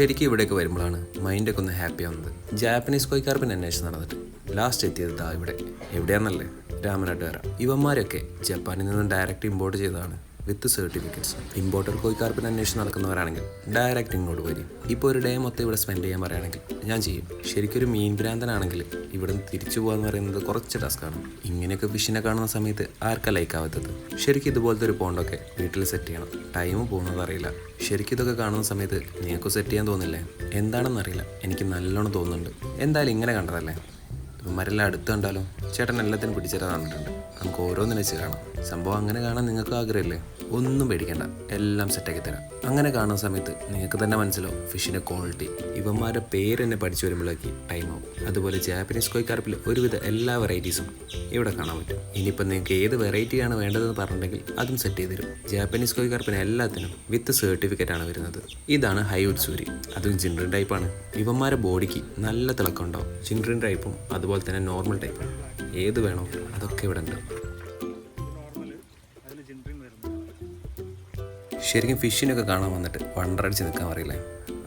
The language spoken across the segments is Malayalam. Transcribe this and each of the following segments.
ശരിക്കും ഇവിടേക്ക് വരുമ്പോഴാണ് മൈൻഡൊക്കെ ഒന്ന് ഹാപ്പി ആവുന്നത്. ജാപ്പനീസ് കോയിക്കാർപ്പിന് അന്വേഷണം നടന്നിട്ട് ലാസ്റ്റ് എത്തിയത് ദാ ഇവിടെ. എവിടെയാണെന്നല്ലേ രാമനാട്ടുകാര. ഇവന്മാരൊക്കെ ജപ്പാനിൽ നിന്ന് ഡയറക്റ്റ് ഇമ്പോർട്ട് ചെയ്തതാണ്. With certificates. ഇമ്പോർട്ടർ കോയിക്കാർപ്പിന് അന്വേഷണം നടക്കുന്നവരാണെങ്കിൽ ഡയറക്റ്റ് ഇങ്ങോട്ട് വരും. ഇപ്പോൾ ഒരു ഡേ മൊത്തം ഇവിടെ സ്പെൻഡ് ചെയ്യാൻ പറയുകയാണെങ്കിൽ ഞാൻ ചെയ്യും. ശരിക്കൊരു മീൻ ഭ്രാന്തനാണെങ്കിൽ ഇവിടെ നിന്ന് തിരിച്ചു പോകാന്ന് പറയുന്നത് കുറച്ച് ടാസ്ക്കാണ് ഇങ്ങനെയൊക്കെ ഫിഷിനെ കാണുന്ന സമയത്ത് ആർക്കാ ലൈക്ക് ആവാത്തത്? ശരിക്കും ഇതുപോലത്തെ ഒരു പോണ്ടൊക്കെ വീട്ടിൽ സെറ്റ് ചെയ്യണം. ടൈം പോകുന്നതറിയില്ല ശരിക്കും ഇതൊക്കെ കാണുന്ന സമയത്ത് നിങ്ങൾക്ക് സെറ്റ് ചെയ്യാൻ തോന്നില്ലേ? എന്താണെന്നറിയില്ല എനിക്ക് നല്ലോണം തോന്നുന്നുണ്ട്. എന്തായാലും ഇങ്ങനെ കണ്ടതല്ലേ? ഇവന്മാരെല്ലാം അടുത്ത് കണ്ടാലോ ചേട്ടൻ എല്ലാത്തിനും പിടിച്ചേരാൻ തന്നിട്ടുണ്ട് നമുക്ക് ഓരോന്നിനെ വെച്ച് കാണാം. സംഭവം അങ്ങനെ കാണാൻ നിങ്ങൾക്ക് ആഗ്രഹമില്ലേ? ഒന്നും പേടിക്കണ്ട. എല്ലാം സെറ്റാക്കി തരാം. അങ്ങനെ കാണുന്ന സമയത്ത് നിങ്ങൾക്ക് തന്നെ മനസ്സിലാവും. ഫിഷിന്റെ ക്വാളിറ്റി ഇവന്മാരുടെ പേര് തന്നെ പഠിച്ചു വരുമ്പോഴേക്ക് ടൈം ആവും. അതുപോലെ ജാപ്പനീസ് കോയിക്കാർപ്പിൽ ഒരുവിധ എല്ലാ വെറൈറ്റീസും ഇവിടെ കാണാൻ പറ്റും. ഇനിയിപ്പോൾ നിങ്ങൾക്ക് ഏത് വെറൈറ്റിയാണ് വേണ്ടതെന്ന് പറഞ്ഞിട്ടുണ്ടെങ്കിൽ അതും സെറ്റ് ചെയ്ത് തരും. ജാപ്പനീസ് കോയിക്കാർപ്പിന് എല്ലാത്തിനും വിത്ത് സർട്ടിഫിക്കറ്റ് ആണ് വരുന്നത്. ഇതാണ് ഹൈവുഡ് സൂരി അതും ചിൻഡ്രൻ ടൈപ്പാണ് ഇവന്മാരുടെ ബോഡിക്ക് നല്ല തിളക്കം ഉണ്ടാവും ചിൻഡ്രൻ ടൈപ്പും അതുപോലെ തന്നെ നോർമൽ ടൈപ്പും ഏത് വേണോ അതൊക്കെ ഇവിടെ ഉണ്ട് ശരിക്കും ഫിഷിനൊക്കെ കാണാൻ വന്നിട്ട് വണ്ടറടിച്ച് നിൽക്കാൻ അറിയില്ലേ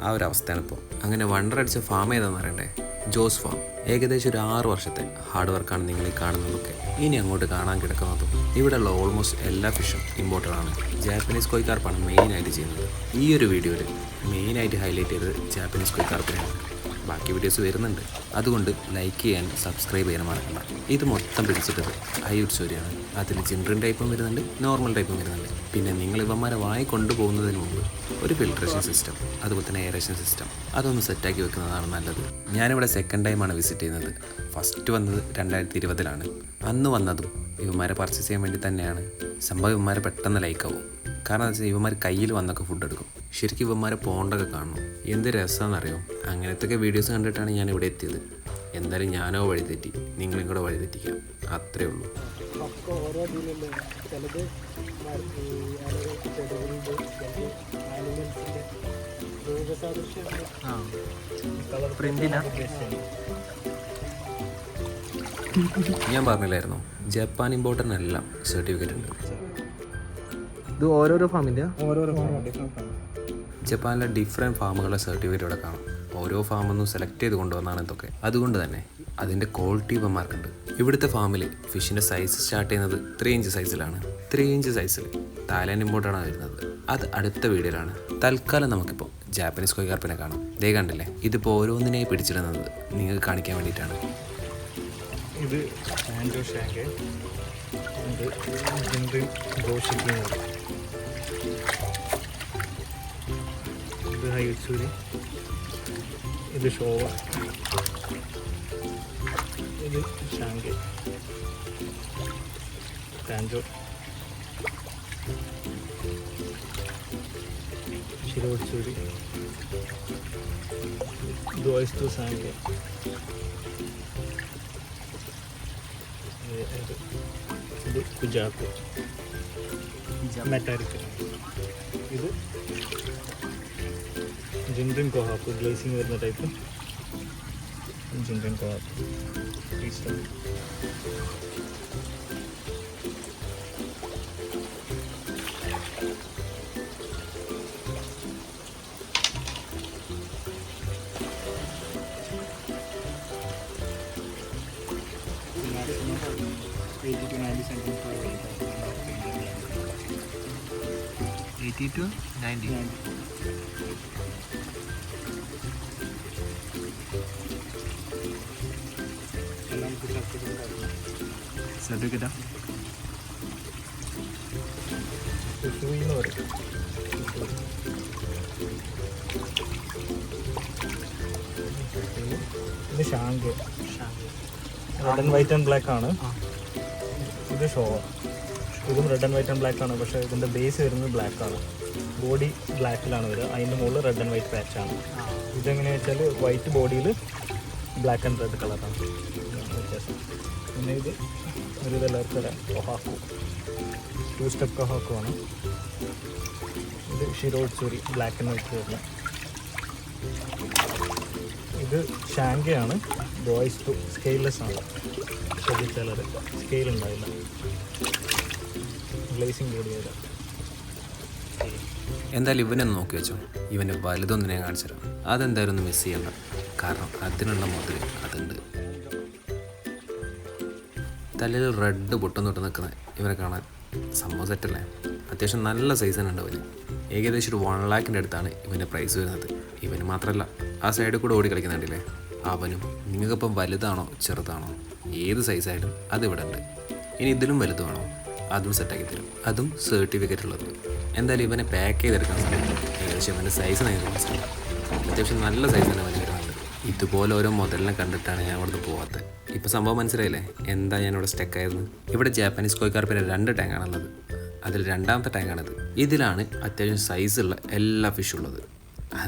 ആ ഒരു അവസ്ഥയാണ് ഇപ്പോൾ. അങ്ങനെ വണ്ടറടിച്ച ഫാം ഏതാണെന്ന് അറിയണ്ടേ ജോസ് ഫാം ഏകദേശം ഒരു ആറ് വർഷത്തെ ഹാർഡ് വർക്കാണ് നിങ്ങൾ ഈ കാണുന്നതൊക്കെ. ഇനി അങ്ങോട്ട് കാണാൻ കിടക്കുന്നതും ഇവിടെയുള്ള ഓൾമോസ്റ്റ് എല്ലാ ഫിഷും ഇമ്പോർട്ടഡ് ആണ്. ജാപ്പനീസ് കോയിക്കാർപ്പാണ് മെയിനായിട്ട് ചെയ്യുന്നത്. ഈ ഒരു വീഡിയോയിൽ മെയിനായിട്ട് ഹൈലൈറ്റ് ചെയ്തത് ജാപ്പനീസ് കോയിക്കാർപ്പിനെയാണ് ബാക്കി വീഡിയോസ് വരുന്നുണ്ട്. അതുകൊണ്ട് ലൈക്ക് ചെയ്യാൻ സബ്സ്ക്രൈബ് ചെയ്യാൻ മറക്കണ്ട. ഇത് മൊത്തം പിടിച്ചിട്ടത് അയ്യൂർ സൂര്യാണ്. അതിൽ ചിൻഡ്രൻ ടൈപ്പും വരുന്നുണ്ട് നോർമൽ ടൈപ്പും വരുന്നുണ്ട്. പിന്നെ നിങ്ങൾ ഇവന്മാരെ വായി കൊണ്ടുപോകുന്നതിന് മുമ്പ് ഒരു ഫിൽട്രേഷൻ സിസ്റ്റം അതുപോലെ തന്നെ എയറേഷൻ സിസ്റ്റം അതൊന്ന് സെറ്റാക്കി വെക്കുന്നതാണ് നല്ലത്. ഞാനിവിടെ സെക്കൻഡ് ടൈമാണ് വിസിറ്റ് ചെയ്യുന്നത്. ഫസ്റ്റ് വന്നത് രണ്ടായിരത്തി ഇരുപതിലാണ് അന്ന് വന്നതും ഇവന്മാരെ പർച്ചേസ് ചെയ്യാൻ വേണ്ടി തന്നെയാണ്. സംഭവം ഇവന്മാരെ പെട്ടെന്ന് ലൈക്കാവും കാരണം എന്താ വെച്ചാൽ ഇവന്മാർ കയ്യിൽ വന്നൊക്കെ ഫുഡ് എടുക്കും. ശരിക്കും ഇവന്മാരെ പോണ്ടൊക്കെ കാണണം. എന്ത് രസമാണെന്നറിയോ അങ്ങനത്തെയൊക്കെ വീഡിയോസ് കണ്ടിട്ടാണ് ഞാൻ ഇവിടെ എത്തിയത്. എന്തായാലും ഞാനോ വഴിതെറ്റി നിങ്ങളും കൂടെ വഴിതെറ്റിക്കാം അത്രേ ഉള്ളൂ. ഞാൻ പറഞ്ഞില്ലായിരുന്നു? ജപ്പാൻ ഇമ്പോർട്ടന്റ് സർട്ടിഫിക്കറ്റ് ഉണ്ട്. ഇത് ഓരോരോ ഫാമിന്റെ ഓരോരോ ഡിഫറെന്റ് ആണ് ജപ്പാനിലെ ഡിഫറെന്റ് ഫാമുകളുടെ സർട്ടിഫിക്കറ്റ് ഇവിടെ കാണാം. ഓരോ ഫാമൊന്നും സെലക്ട് ചെയ്ത് കൊണ്ടുവന്നാണ് ഇതൊക്കെ. അതുകൊണ്ട് തന്നെ അതിന്റെ ക്വാളിറ്റി ഇവന്മാർക്കുണ്ട് ഇവിടുത്തെ ഫാമിൽ ഫിഷിന്റെ സൈസ് സ്റ്റാർട്ട് ചെയ്യുന്നത് ത്രീ ഇഞ്ച് സൈസിലാണ് ത്രീ ഇഞ്ച് സൈസിൽ തായ്ലാൻഡ് ഇമ്പോർട്ടാണ് വരുന്നത്. അത് അടുത്ത വീഡിയോയിലാണ് തൽക്കാലം നമുക്കിപ്പോൾ ജാപ്പനീസ് കൊയ്ക്കാർപ്പിനെ കാണാം. ദേ കണ്ടില്ലേ? ഇതിപ്പോൾ ഓരോന്നിനെയും പിടിച്ചിടുന്നത് നിങ്ങൾക്ക് കാണിക്കാൻ വേണ്ടിയിട്ടാണ്. ഇത് ആൻഡ്രോ ഷാങ്ക് ഇത് ഇത് ഹൈസൂരി ഇത് ഷോവ. ഇത് ഷാങ്ക്. ടാൻജോ. ശിരോത്സൂരി ഇത് ഓയിസ്റ്റു സാങ്ക് ഇത് ഇത് കുജാക്കു മെറ്റാരിക് ഇത് ജിൻറിൻ കൊഹാപ്പ് ഗ്ലേസിങ് വരുന്ന type Ginrin Kohaku Teesta eighty to ninety centimetre eighty to ninety certificate ഇത്. Sanke. Red and white and black ആണ്. ഇത് ഷോ. ഇതും red and white and black ആണ്. പക്ഷേ ഇതിന്റെ ബേസ് വരുന്നത് ബ്ലാക്ക് ആണ്. ബോഡി ബ്ലാക്കിലാണ് വരിക. അതിന്റെ മുകളിൽ റെഡ് ആൻഡ് വൈറ്റ് പാച്ച് ആണ്. ഇതെങ്ങനെയാണെന്ന് വെച്ചാൽ വൈറ്റ് ബോഡിയിൽ ബ്ലാക്ക് ആൻഡ് റെഡ് കളറാണ് ഇത് ഒരു എല്ലാവർക്കും ഹാക്കു ടു സ്റ്റെപ്പ് കഹാക്കു ഇത് ഷിരോട്സൂരി ബ്ലാക്ക് ആൻഡ് വൈറ്റ് വരുന്ന ഇത് ഷാങ്കയാണ് ബോയ്സ് ടു സ്കെയിൽലെസ് ആണ്. ശ്രദ്ധിച്ചാൽ സ്കെയിൽ ഉണ്ടാവില്ല. ഗ്ലേസിങ് കൂടി വരാം എന്തായാലും ഇവനൊന്ന് നോക്കി വെച്ചോ. ഇവന്റെ വലുതൊന്നിനെ കാണിച്ചു തരാം അതെന്തായാലും മിസ് ചെയ്യണ്ട. കാരണം അതിനുള്ള മുതൽ അതുണ്ട് തലയിൽ റെഡ് പൊട്ടും തൊട്ട് നിൽക്കുന്ന ഇവരെ കാണാൻ സംഭവം സെറ്റല്ലേ അത്യാവശ്യം നല്ല സൈസ് തന്നെ ഉണ്ട് അവന് ഏകദേശം ഒരു വൺ ലാക്കിന്റെ അടുത്താണ് ഇവന്റെ പ്രൈസ് വരുന്നത്. ഇവന് മാത്രമല്ല ആ സൈഡിൽ കൂടെ ഓടി കളിക്കുന്നുണ്ടല്ലേ? അവനും നിങ്ങൾക്കിപ്പം വലുതാണോ ചെറുതാണോ ഏത് സൈസായാലും അതിവിടെ ഉണ്ട്. ഇനി ഇതിലും വലുതുമാണോ? അതും സെറ്റാക്കി തരും. അതും സർട്ടിഫിക്കറ്റ് ഉള്ളത്. എന്തായാലും ഇവനെ പാക്ക് ചെയ്തെടുക്കാൻ സാധിക്കും ഏകദേശം ഇവന്റെ സൈസ് നിങ്ങൾക്ക് മനസ്സിലാവും അത്യാവശ്യം നല്ല സൈസ് തന്നെ വലിയ ഇതുപോലെ ഓരോ മുതലിനെ കണ്ടിട്ടാണ് ഞാൻ അവിടുന്ന് പോകാത്തത് ഇപ്പം സംഭവം മനസ്സിലായില്ലേ? എന്താ ഞാൻ ഇവിടെ സ്റ്റക്ക് ആയിരുന്നു ഇവിടെ ജാപ്പനീസ് കോയിക്കാർപ്പിന്റെ രണ്ട് ടാങ്കാണുള്ളത് അതിൽ രണ്ടാമത്തെ ടാങ്കാണിത് ഇതിലാണ് അത്യാവശ്യം സൈസുള്ള എല്ലാ ഫിഷും ഉള്ളത്.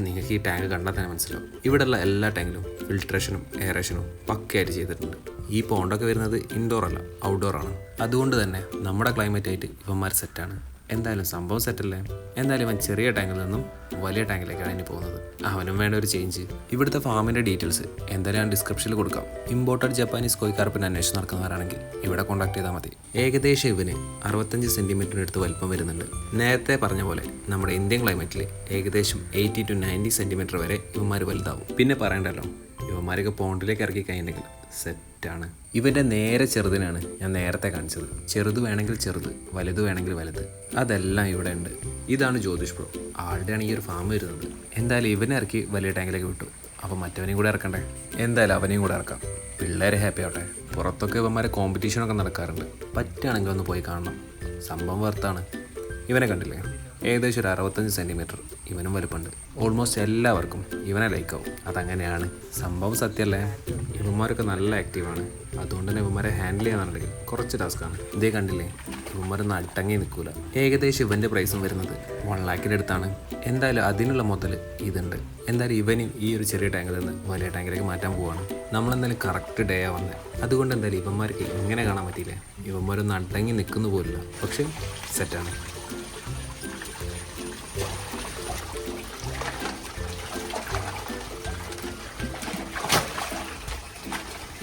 നിങ്ങൾക്ക് ഈ ടാങ്ക് കണ്ടാൽ തന്നെ മനസ്സിലാവും. ഇവിടെയുള്ള എല്ലാ ടാങ്കിലും ഫിൽട്രേഷനും എയറേഷനും പക്കയായിട്ട് ചെയ്തിട്ടുണ്ട്. ഈ പോണ്ടൊക്കെ വരുന്നത് ഇൻഡോർ അല്ല ഔട്ട്ഡോർ ആണ്. അതുകൊണ്ട് തന്നെ നമ്മുടെ ക്ലൈമറ്റ് ആയിട്ട് ഇവന്മാർ സെറ്റാണ് എന്തായാലും സംഭവം സെറ്റല്ലേ എന്തായാലും ഇവൻ ചെറിയ ടാങ്കിൽ നിന്നും വലിയ ടാങ്കിലേക്കാണ് ഇനി പോകുന്നത്. അവനും വേണ്ട ഒരു ചേഞ്ച് ഇവിടുത്തെ ഫാമിന്റെ ഡീറ്റെയിൽസ് എന്തായാലും ഞാൻ ഡിസ്ക്രിപ്ഷനിൽ കൊടുക്കാം. ഇമ്പോർട്ടഡ് ജപ്പാനീസ് കോയിക്കാർപ്പിന്റെ അന്വേഷണം നടക്കുന്നവരാണെങ്കിൽ ഇവിടെ കോൺടാക്ട് ചെയ്താൽ മതി. ഏകദേശം ഇവന് അറുപത്തഞ്ച് സെന്റിമീറ്ററിന് അടുത്ത് വലിപ്പം വരുന്നുണ്ട്. നേരത്തെ പറഞ്ഞ പോലെ നമ്മുടെ ഇന്ത്യൻ ക്ലൈമറ്റിൽ ഏകദേശം എയ്റ്റി ടു നയന്റി സെന്റിമീറ്റർ വരെ ഇവന്മാർ വലുതാവും. പിന്നെ പറയണ്ടല്ലോ ഇവന്മാരൊക്കെ പോണ്ടിലേക്ക് ഇറക്കി സെറ്റ് സെറ്റാണ് ഇവന്റെ നേരെ ചെറുതിനാണ് ഞാൻ നേരത്തെ കാണിച്ചത്. ചെറുത് വേണമെങ്കിൽ ചെറുത് വലുത് വേണമെങ്കിൽ വലുത്. അതെല്ലാം ഇവിടെ ഉണ്ട്. ഇതാണ് ജ്യോതിഷ് പ്രോ ആളുടെയാണ് ഈ ഒരു ഫാം വരുന്നത്. എന്തായാലും ഇവനെ ഇറക്കി വലിയ ടാങ്കിലേക്ക് വിട്ടു. അപ്പോൾ മറ്റവനെയും കൂടെ ഇറക്കണ്ടേ? എന്തായാലും അവനെയും കൂടെ ഇറക്കാം. പിള്ളേരെ ഹാപ്പി ആവട്ടെ. പുറത്തൊക്കെ ഇവന്മാരെ കോമ്പറ്റീഷനൊക്കെ നടക്കാറുണ്ട്. പറ്റുകയാണെങ്കിൽ ഒന്ന് പോയി കാണണം. സംഭവം വർത്താണ് ഇവനെ കണ്ടില്ലേ? ഏകദേശം ഒരു അറുപത്തഞ്ച് സെന്റിമീറ്റർ ഇവനും വലുപ്പമുണ്ട് ഓൾമോസ്റ്റ് എല്ലാവർക്കും ഇവനെ ലൈക്കാവും അതങ്ങനെയാണ്. സംഭവം സത്യമല്ലേ? ഇവന്മാരൊക്കെ നല്ല ആക്റ്റീവാണ് അതുകൊണ്ട് തന്നെ ഇവന്മാരെ ഹാൻഡിൽ ചെയ്യാന്നുണ്ടെങ്കിൽ കുറച്ച് ടാസ്ക്കാണ് ഇതേ കണ്ടില്ലേ? ഇവന്മാരൊന്നും അട്ടങ്ങി നിൽക്കൂല. ഏകദേശം ഇവന്റെ പ്രൈസും വരുന്നത് വൺ ലാക്കിന്റെ അടുത്താണ്. എന്തായാലും അതിനുള്ള മുതൽ ഇതുണ്ട്. എന്തായാലും ഇവനും ഈ ഒരു ചെറിയ ടാങ്കിൽ നിന്ന് വലിയ ടാങ്കിലേക്ക് മാറ്റാൻ പോവാണ്. നമ്മളെന്തായാലും കറക്റ്റ് ഡേ ആവുന്നത് അതുകൊണ്ട് എന്തായാലും ഇവന്മാർക്ക് ഇങ്ങനെ കാണാൻ പറ്റിയില്ലേ? ഇവന്മാരൊന്നും അടങ്ങി നിൽക്കുന്നു പോലില്ല പക്ഷേ സെറ്റാണ്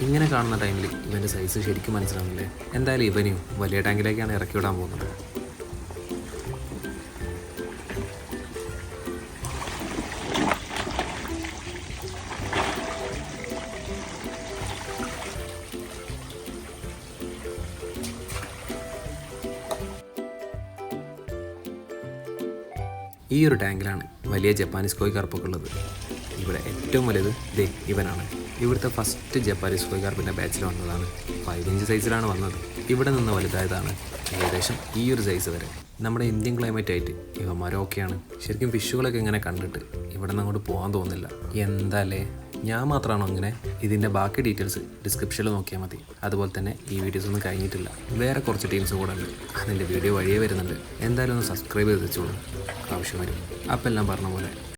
ഇങ്ങനെ കാണുന്ന ടൈമിൽ ഇവന്റെ സൈസ് ശരിക്കും മനസ്സിലാവുന്നില്ലേ? എന്തായാലും ഇവനെയും വലിയ ടാങ്കിലേക്കാണ് ഇറക്കി വിടാൻ പോകുന്നത്. ഈ ഒരു ടാങ്കിലാണ് വലിയ ജപ്പാനീസ് കോയി കറുപ്പൊക്കെ ഉള്ളത്. ഇവിടെ ഏറ്റവും വലുത് ദേ ഇവനാണ്. ഇവിടുത്തെ ഫസ്റ്റ് ജപ്പാനീസ് പിന്നെ ബാച്ചിൽ വന്നതാണ്. ഫൈവ് ഇഞ്ച് സൈസിലാണ് വന്നത്. ഇവിടെ നിന്ന് വലുതായതാണ്. ഏകദേശം ഈ ഒരു സൈസ് വരെ. നമ്മുടെ ഇന്ത്യൻ ക്ലൈമറ്റ് ആയിട്ട് ഇവന്മാരും ഓക്കെയാണ് ശരിക്കും ഫിഷുകളൊക്കെ ഇങ്ങനെ കണ്ടിട്ട് ഇവിടെ നിന്ന് അങ്ങോട്ട് പോകാൻ തോന്നില്ല. എന്താല്ലേ ഞാൻ മാത്രമാണോ അങ്ങനെ ഇതിന്റെ ബാക്കി ഡീറ്റെയിൽസ് ഡിസ്ക്രിപ്ഷനിൽ നോക്കിയാൽ മതി. അതുപോലെ തന്നെ ഈ വീഡിയോസ് ഒന്നും കഴിഞ്ഞിട്ടില്ല. വേറെ കുറച്ച് ടീംസ് കൂടെ ഉണ്ട്. അതിന്റെ വീഡിയോ വഴിയേ വരുന്നുണ്ട്. എന്തായാലും ഒന്ന് സബ്സ്ക്രൈബ് ചെയ്ത് വെച്ചോളൂ. ആവശ്യം വരും. അപ്പം എല്ലാം പറഞ്ഞ പോലെ.